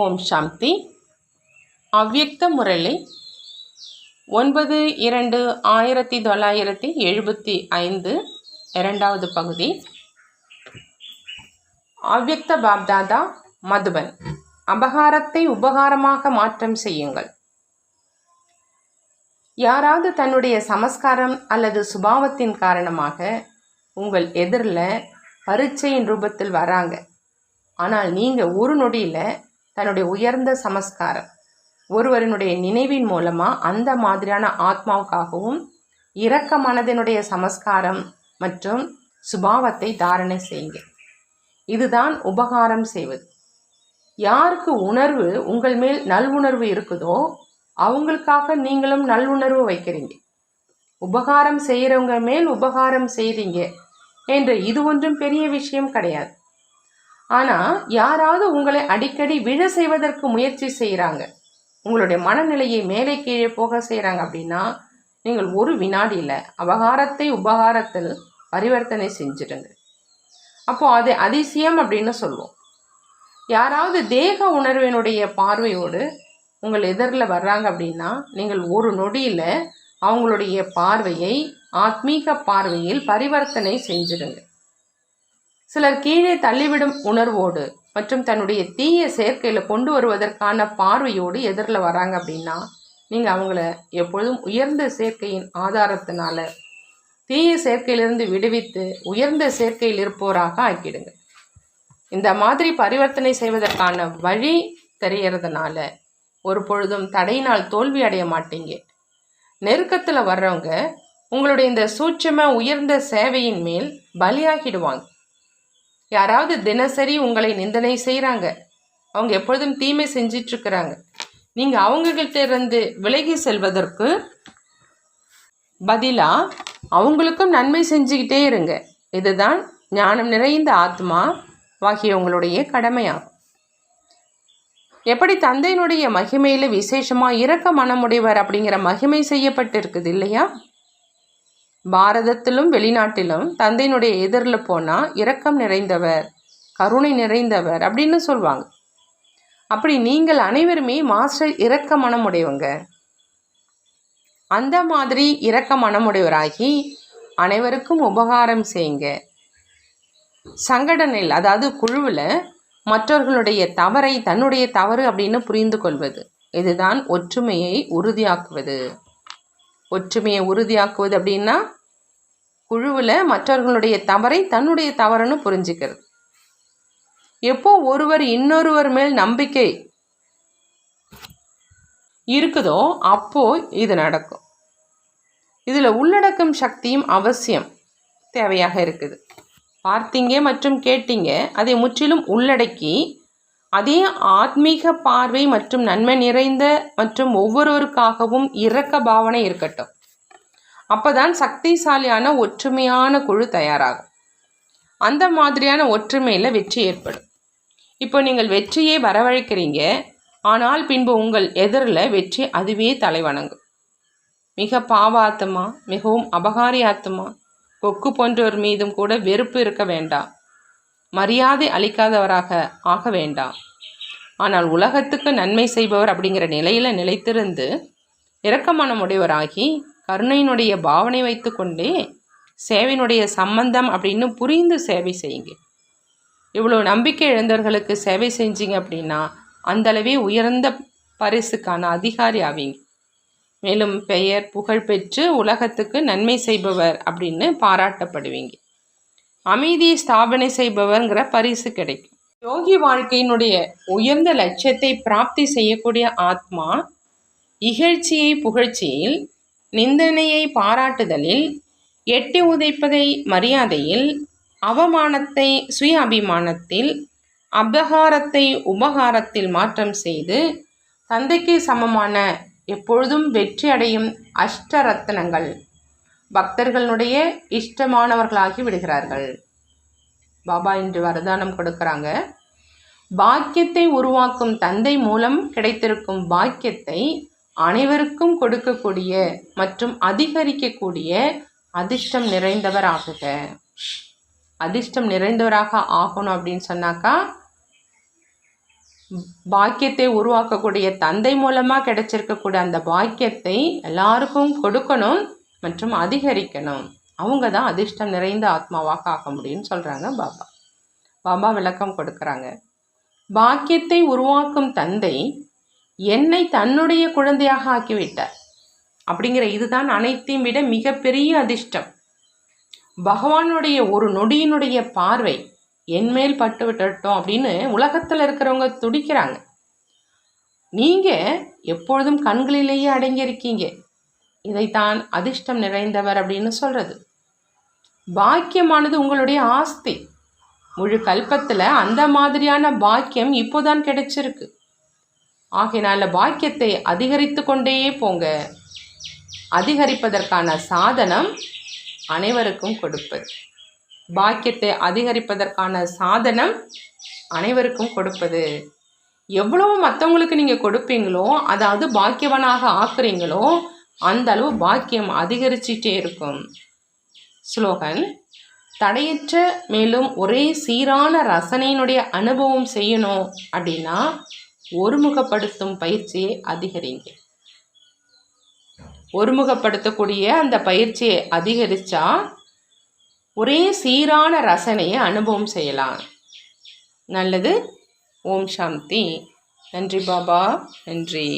ஓம் சாந்தி. அவ்யக்த முரளி ஒன்பது இரண்டு ஆயிரத்தி தொள்ளாயிரத்தி எழுபத்தி ஐந்து இரண்டாவது பகுதி. அவ்யக்த பாப்தாதா மதுபன் அபகாரத்தை உபகாரமாக மாற்றம் செய்யுங்கள். யாராவது தன்னுடைய சமஸ்காரம் அல்லது சுபாவத்தின் காரணமாக உங்கள் எதிரில் பரீட்சையின் ரூபத்தில் வராங்க. ஆனால் நீங்கள் ஒரு நொடியில் தன்னுடைய உயர்ந்த சமஸ்காரம். ஒருவரினுடைய நினைவின் மூலமாக அந்த மாதிரியான ஆத்மாவுக்காகவும் இரக்க மனதினுடைய சமஸ்காரம் மற்றும் சுபாவத்தை தாரணை செய்யுங்க இதுதான் உபகாரம் செய்வது. யாருக்கு உணர்வு உங்கள் மேல் நல்வுணர்வு இருக்குதோ அவங்களுக்காக நீங்களும் நல்லுணர்வு வைக்கிறீங்க. உபகாரம் செய்கிறவங்க மேல் உபகாரம் செய்கிறீங்க என்ற இது ஒன்றும் பெரிய விஷயம் கிடையாது. ஆனால் யாராவது உங்களை அடிக்கடி விழ செய்வதற்கு முயற்சி செய்கிறாங்க உங்களுடைய மனநிலையை மேலே கீழே போக செய்கிறாங்க அப்படின்னா நீங்கள் ஒரு வினாடியில் அபகாரத்தை உபகாரத்தில் பரிவர்த்தனை செஞ்சிடுங்க. அப்போ அது அதிசயம் அப்படின்னு சொல்லுவோம். யாராவது தேக உணர்வினுடைய பார்வையோடு உங்கள் எதிரில் வர்றாங்க அப்படின்னா நீங்கள் ஒரு நொடியில் அவங்களுடைய பார்வையை ஆத்மீக பார்வையில் பரிவர்த்தனை செஞ்சிடுங்க. சிலர் கீழே தள்ளிவிடும் உணர்வோடு மற்றும் தன்னுடைய தீய சேர்க்கையில் கொண்டு வருவதற்கான பார்வையோடு எதிரில் வராங்க அப்படின்னா நீங்கள் அவங்கள எப்பொழுதும் உயர்ந்த சேர்க்கையின் ஆதாரத்தினால தீய சேர்க்கையிலிருந்து விடுவித்து உயர்ந்த சேர்க்கையில் இருப்போராக ஆக்கிடுங்க. இந்த மாதிரி பரிவர்த்தனை செய்வதற்கான வழி தெரியறதுனால ஒரு பொழுதும் தடையினால் தோல்வி அடைய மாட்டீங்க. நெருக்கத்தில் வர்றவங்க உங்களுடைய இந்த சூட்சம உயர்ந்த சேவையின் மேல் பலியாகிடுவாங்க. யாராவது தினசரி உங்களை நிந்தனை செய்கிறாங்க அவங்க எப்பொழுதும் தீமை செஞ்சிட்ருக்கிறாங்க. நீங்கள் அவங்ககிட்ட இருந்து விலகி செல்வதற்கு பதிலாக அவங்களுக்கும் நன்மை செஞ்சுக்கிட்டே இருங்க. இதுதான் ஞானம் நிறைந்த ஆத்மா ஆகியவங்களுடைய உங்களுடைய கடமையாகும். எப்படி தந்தையினுடைய மகிமையில் விசேஷமாக இரக்க மனமுடையவர் அப்படிங்கிற மகிமை செய்யப்பட்டிருக்குது இல்லையா? பாரதத்திலும் வெளிநாட்டிலும் தந்தையினுடைய எதிரில் போனால் இரக்கம் நிறைந்தவர் கருணை நிறைந்தவர் அப்படின்னு சொல்லுவாங்க அப்படி நீங்கள் அனைவருமே மாஸ்டர் இரக்க மனமுடையவங்க அந்த மாதிரி இரக்க மனமுடையவராகி அனைவருக்கும் உபகாரம் செய்யுங்க. சங்கடனில் அதாவது குழுவில் மற்றவர்களுடைய தவறை தன்னுடைய தவறு அப்படின்னு புரிந்து கொள்வது. இதுதான் ஒற்றுமையை உறுதியாக்குவது. ஒற்றுமையை உறுதியாக்குவது அப்படின்னா குழுவில் மற்றவர்களுடைய தவறை தன்னுடைய தவறுன்னு புரிஞ்சுக்கிறது. எப்போ ஒருவர் இன்னொருவர் மேல் நம்பிக்கை இருக்குதோ அப்போ இது நடக்கும். இதில் உள்ளடக்கும் சக்தியும் அவசியம் தேவையாக இருக்குது. பார்த்தீங்க மற்றும் கேட்டீங்க அதை முற்றிலும் உள்ளடக்கி அதே ஆத்மீக பார்வை மற்றும் நன்மை நிறைந்த மற்றும் ஒவ்வொருவருக்காகவும் இரக்க பாவனை இருக்கட்டும். அப்போதான் சக்திசாலியான ஒற்றுமையான குழு தயாராகும். அந்த மாதிரியான ஒற்றுமையில் வெற்றி ஏற்படும். இப்போ நீங்கள் வெற்றியை வரவழைக்கிறீங்க. ஆனால் பின்பு உங்கள் எதிரில் வெற்றி அதுவே தலைவணங்கும். மிக பாவாத்தமா மிகவும் அபகாரியாத்தமா கொக்கு போன்றோர் மீதும் கூட வெறுப்பு இருக்க வேண்டாம். மரியாதை அளிக்காதவராக ஆக வேண்டாம். ஆனால் உலகத்துக்கு நன்மை செய்பவர் அப்படிங்கிற நிலையில் நிலைத்திருந்து இரக்கமனமுடையவராகி கருணையினுடைய பாவனை வைத்து கொண்டே சேவையினுடைய சம்பந்தம் அப்படின்னு புரிந்து சேவை செய்யுங்க. இவ்வளோ நம்பிக்கை இழந்தவர்களுக்கு சேவை செஞ்சீங்க அப்படின்னா அந்தளவே உயர்ந்த பரிசுக்கான அதிகாரி ஆவீங்க. மேலும் பெயர் புகழ் பெற்று உலகத்துக்கு நன்மை செய்பவர் அப்படின்னு பாராட்டப்படுவீங்க. அமைதியை ஸ்தாபனை செய்பவர்ங்கிற பரிசு கிடைக்கும். யோகி வாழ்க்கையினுடைய உயர்ந்த லட்சியத்தை பிராப்தி செய்யக்கூடிய ஆத்மா இகழ்ச்சியை புகழ்ச்சியில் நிந்தனையை பாராட்டுதலில் எட்டி உதைப்பதை மரியாதையில் அவமானத்தை சுய அபிமானத்தில் அபகாரத்தை உபகாரத்தில் மாற்றம் செய்து தந்தைக்கு சமமான எப்பொழுதும் வெற்றி அடையும் அஷ்டரத்னங்கள். பக்தர்களுடைய இஷ்டமானவர்களாகி விடுகிறார்கள். பாபா இன்று வரதானம் கொடுக்குறாங்க. பாக்கியத்தை உருவாக்கும் தந்தை மூலம் கிடைத்திருக்கும் பாக்கியத்தை அனைவருக்கும் கொடுக்கக்கூடிய மற்றும் அதிகரிக்கக்கூடிய அதிர்ஷ்டம் நிறைந்தவர் ஆகுக. அதிர்ஷ்டம் நிறைந்தவராக ஆகணும் அப்படின்னு சொன்னாக்கா பாக்கியத்தை உருவாக்கக்கூடிய தந்தை மூலமாக கிடைச்சிருக்கக்கூடிய அந்த பாக்கியத்தை எல்லாருக்கும் கொடுக்கணும். மற்றும் அதிகரிக்கணும். அவங்க தான் அதிர்ஷ்டம் நிறைந்த ஆத்மாவாக ஆக முடியும்னு சொல்கிறாங்க பாபா. பாபா விளக்கம் கொடுக்குறாங்க. பாக்கியத்தை உருவாக்கும் தந்தை என்னை தன்னுடைய குழந்தையாக ஆக்கிவிட்டார். அப்படிங்கிற இதுதான் அனைத்தையும் விட மிகப்பெரிய அதிர்ஷ்டம். பகவானுடைய ஒரு நொடியினுடைய பார்வை என்மேல் பட்டு விட்டுட்டோம் அப்படின்னு உலகத்தில் இருக்கிறவங்க துடிக்கிறாங்க. நீங்கள் எப்பொழுதும் கண்களிலேயே அடங்கியிருக்கீங்க. இதைத்தான் அதிர்ஷ்டம் நிறைந்தவர் அப்படின்னு சொல்கிறது பாக்கியமானது உங்களுடைய ஆஸ்தி. முழு கல்பத்தில் அந்த மாதிரியான பாக்கியம் இப்போதான் கிடைச்சிருக்கு. ஆகையினால பாக்கியத்தை அதிகரித்து கொண்டே போங்க. அதிகரிப்பதற்கான சாதனம் அனைவருக்கும் கொடுப்பது. பாக்கியத்தை அதிகரிப்பதற்கான சாதனம் அனைவருக்கும் கொடுப்பது. எவ்வளவு மற்றவங்களுக்கு நீங்கள் கொடுப்பீங்களோ அதாவது பாக்கியவனாக ஆக்குறீங்களோ அந்த அளவு பாக்கியம் அதிகரிச்சிட்டே இருக்கும். ஸ்லோகன் தடையற்ற மேலும் ஒரே சீரான ரசனையினுடைய அனுபவம் செய்யணும் அப்படின்னா ஒருமுகப்படுத்தும் பயிற்சியை அதிகரிங்க. ஒருமுகப்படுத்தக்கூடிய அந்த பயிற்சியை அதிகரித்தா ஒரே சீரான ரசனையை அனுபவம் செய்யலாம். நல்லது. ஓம் சாந்தி. நன்றி பாபா. நன்றி.